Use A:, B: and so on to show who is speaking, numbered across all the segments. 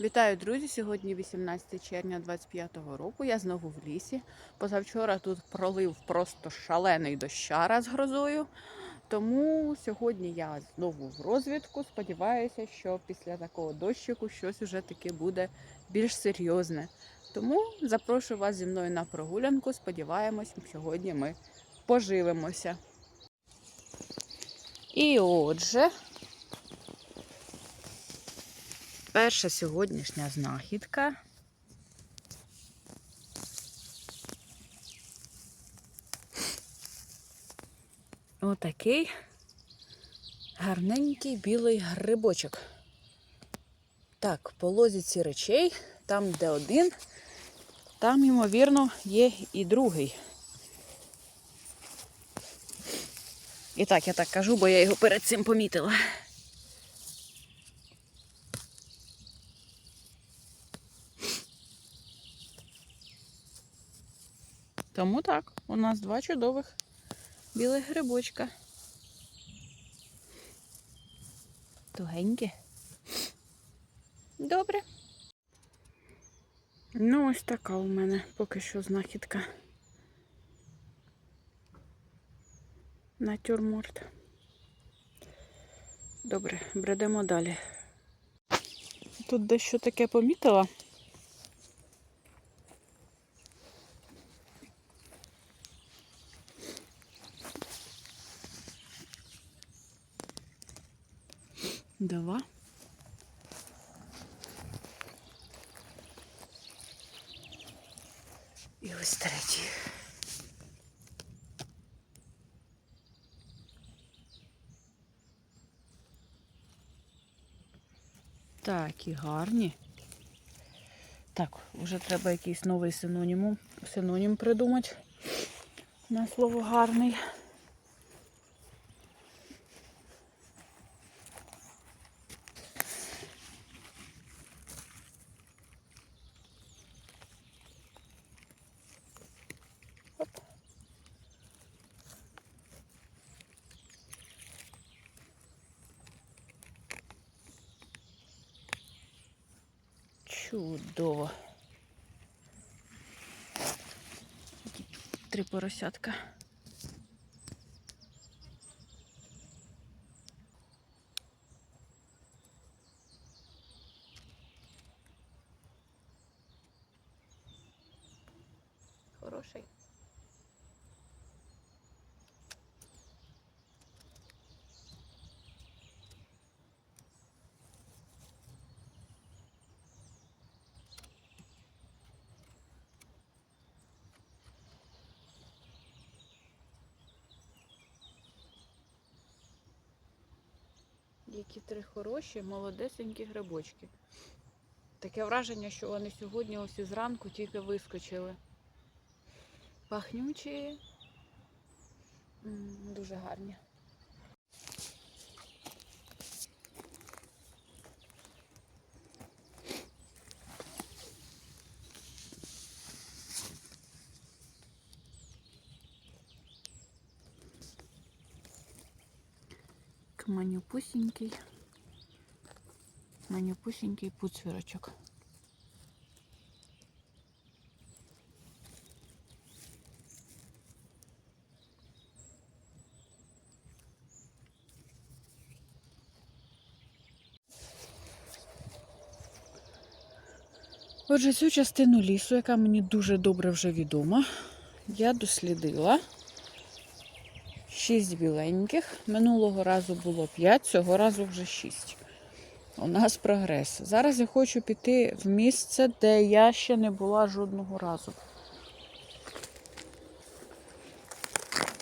A: Вітаю, друзі! Сьогодні 18 червня 25-го року. Я знову в лісі. Позавчора тут пролив просто шалений дощара з грозою. Тому сьогодні я знову в розвідку. Сподіваюся, що після такого дощику щось уже таки буде більш серйозне. Тому запрошую вас зі мною на прогулянку. Сподіваємось, сьогодні ми поживемося. І отже, перша сьогоднішня знахідка. Отакий гарненький білий грибочок. Так, по лозіці речей, там, де один, там, ймовірно, є і другий. І так, я так кажу, бо я його перед цим помітила. Тому так, у нас два чудових білих грибочка. Тугенькі. Добре. Ну, ось така у мене поки що знахідка. Натюрморт. Добре, бредемо далі. Тут дещо таке помітила. Два. І ось третій. Так, і гарні. Так, вже треба якийсь новий синонім, синонім придумати на слово гарний. Оп. Чудово. Такі Три поросятка. Які три хороші, молодесенькі грибочки. Таке враження, що вони сьогодні ось із ранку тільки вискочили. Пахнючі. Дуже гарні. Манюпусінький. Манюпусінький пуцвірочок. Отже, цю частину лісу, яка мені дуже добре вже відома, я дослідила. Шість біленьких. Минулого разу було 5, цього разу вже 6. У нас прогрес. Зараз я хочу піти в місце, де я ще не була жодного разу.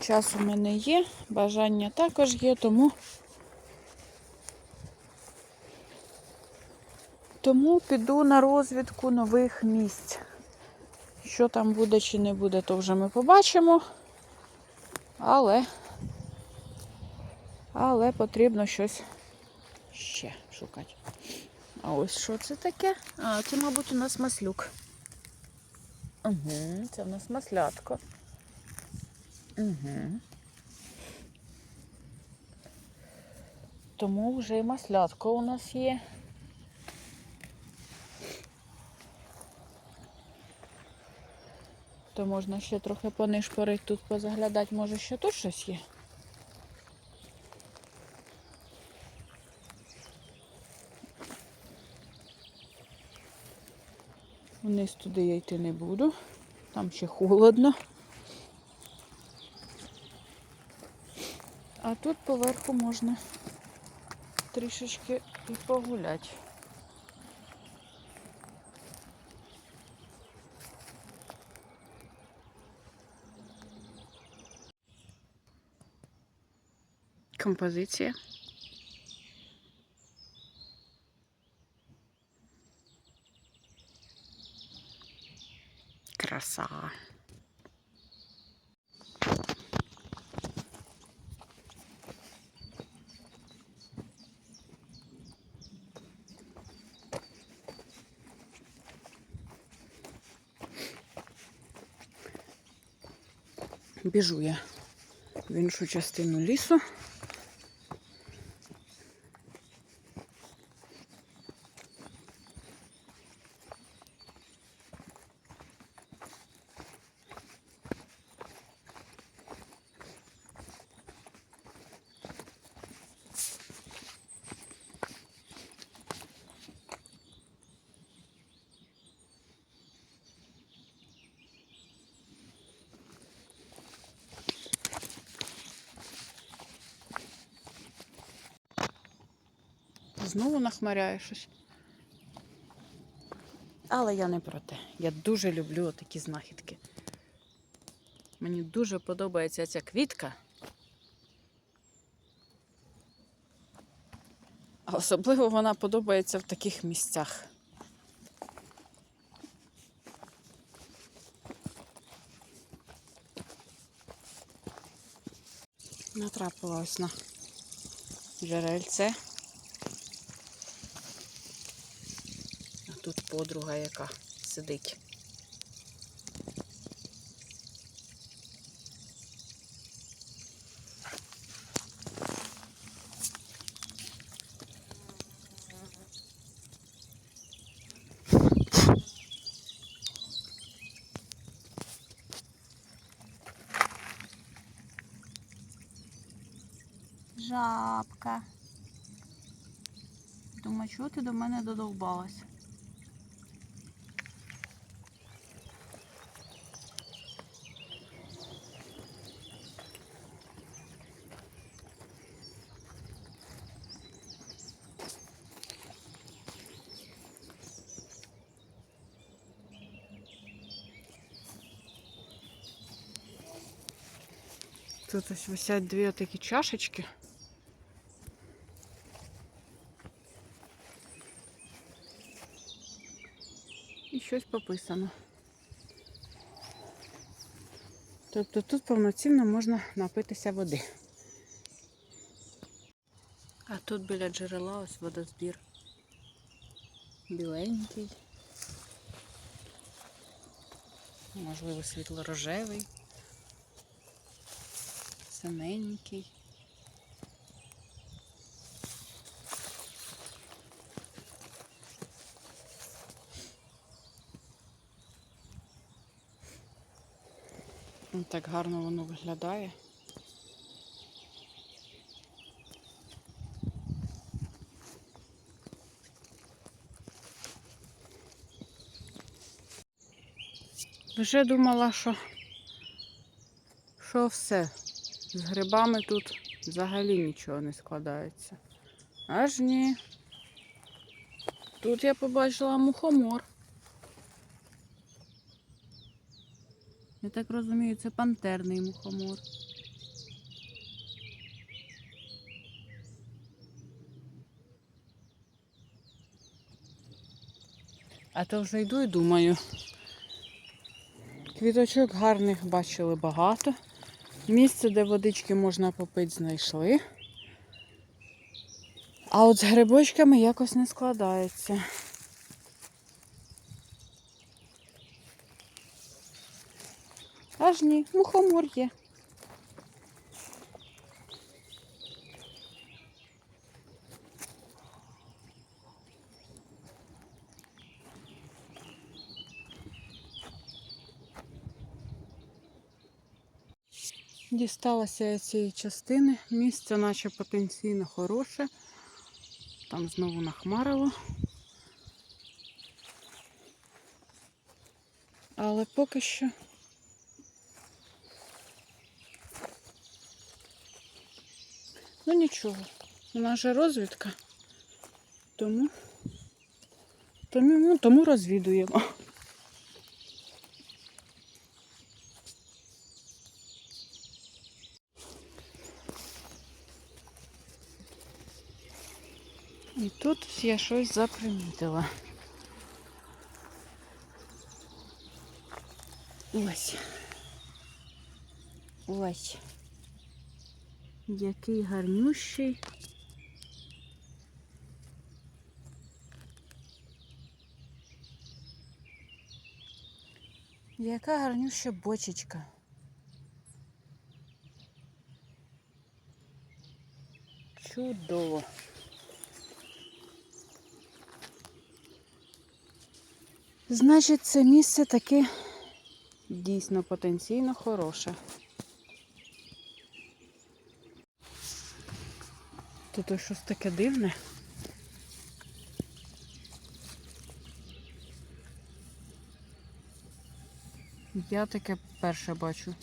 A: Час у мене є, бажання також є, тому тому піду на розвідку нових місць. Що там буде чи не буде, то вже ми побачимо. Але але потрібно щось ще шукати. А ось що це таке? А, це, мабуть, у нас маслюк. Угу, Це у нас маслятко. Угу. Тому вже і маслятко у нас є. То можна ще трохи понишпорити тут позаглядати, може ще тут щось є. Вниз туди я йти не буду. Там ще холодно. А тут поверху можна трішечки і погуляти. Композиція. Краса. Біжу я в іншу частину лісу. Знову нахмаряє щось. Але я не про те. Я дуже люблю такі знахідки. Мені дуже подобається ця квітка. Особливо вона подобається в таких місцях. Натрапила ось на джерельце. А тут подруга яка сидить. Жабка. Думаю, чого ти до мене додовбалась? Тут ось висять дві такі чашечки. І щось пописано. Тобто тут повноцінно можна напитися води. А тут біля джерела ось водозбір. Біленький. Можливо, світло-рожевий. Синенький. Так гарно воно виглядає. Вже думала, що, що все. З грибами тут взагалі нічого не складається. Аж ні. Тут я побачила мухомор. Я так розумію, це пантерний мухомор. А то вже йду і думаю. Квіточок гарних бачили багато. Місце, де водички можна попити, знайшли. А от з грибочками якось не складається. Аж ні, мухомор є. Дісталася я цієї частини. Місце наче потенційно хороше. Там знову нахмарило. Але поки що. Ну нічого, у нас же розвідка. Тому, тому, тому розвідуємо. І тут я щось запримітила. Ось. Ось. Який гарнющий. Яка гарнюща бочечка. Чудово. Значить, це місце таке дійсно потенційно хороше. Тут ось щось таке дивне. Я таке перше бачу.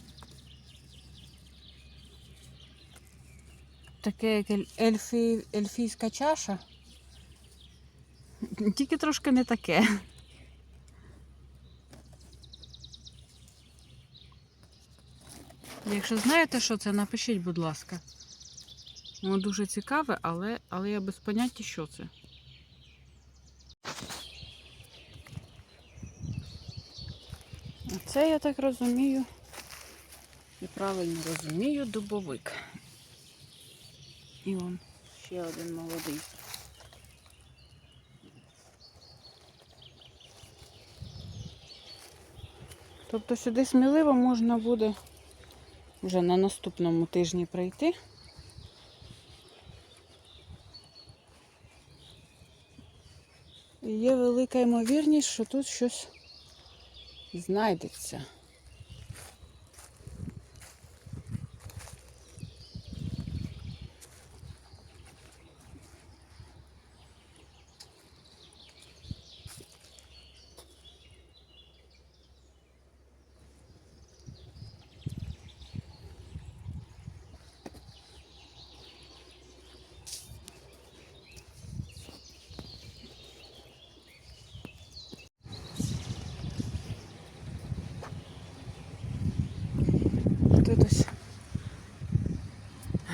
A: Таке як ельфі... ельфійська чаша. Тільки трошки не таке. Якщо знаєте, що це, напишіть, будь ласка. Воно дуже цікаве, але, але я без поняття, що це. Це, я так розумію, і правильно розумію, дубовик. І он ще один молодий. Тобто сюди сміливо можна буде вже на наступному тижні прийти. І є велика ймовірність, що тут щось знайдеться. Тут ось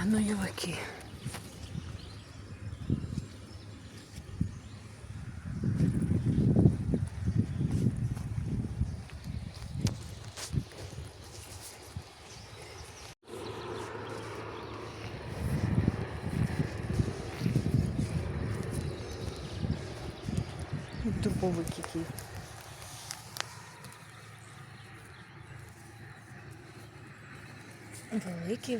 A: гноюваки. Дубовик який. Великий,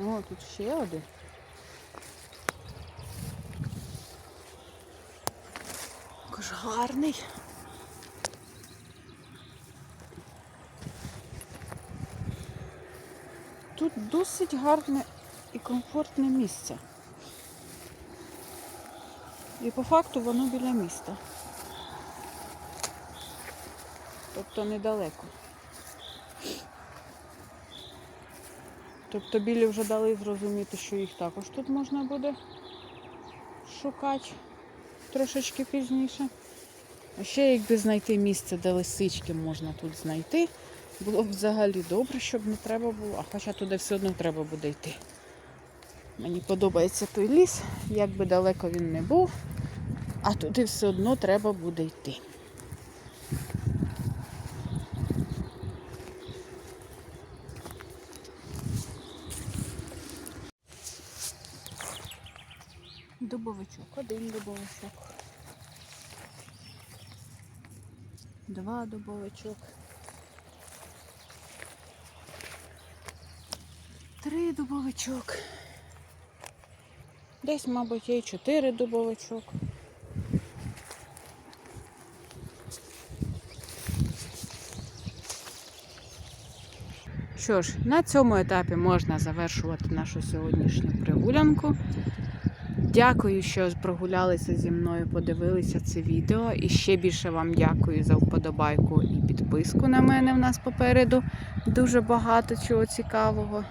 A: О, тут ще один. Який ж гарний. Тут досить гарне і комфортне місце. І по факту воно біля міста. Тобто недалеко. Тобто білі вже дали зрозуміти, що їх також тут можна буде шукати трошечки пізніше. А ще якби знайти місце, де лисички можна тут знайти, було б взагалі добре, щоб не треба було, а хоча туди все одно треба буде йти. Мені подобається той ліс, як би далеко він не був, а туди все одно треба буде йти. Дубовичок, два дубовичок. Три дубовичок. Десь, мабуть, є чотири дубовичок. Що ж, на цьому етапі можна завершувати нашу сьогоднішню прогулянку. Дякую, що прогулялися зі мною, подивилися це відео. І ще більше вам дякую за вподобайку і підписку на мене в нас попереду. Дуже багато чого цікавого.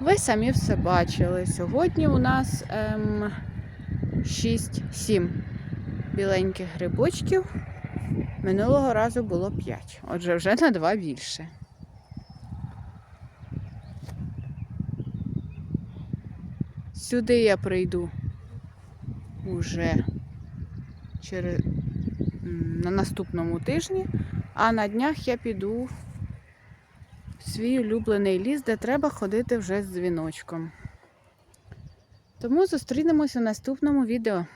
A: Ви самі все бачили. Сьогодні у нас ем, 6-7 біленьких грибочків. Минулого разу було 5. Отже, вже на 2 більше. Сюди я прийду уже через, на наступному тижні, а на днях я піду в свій улюблений ліс, де треба ходити вже з дзвіночком. Тому зустрінемось у наступному відео.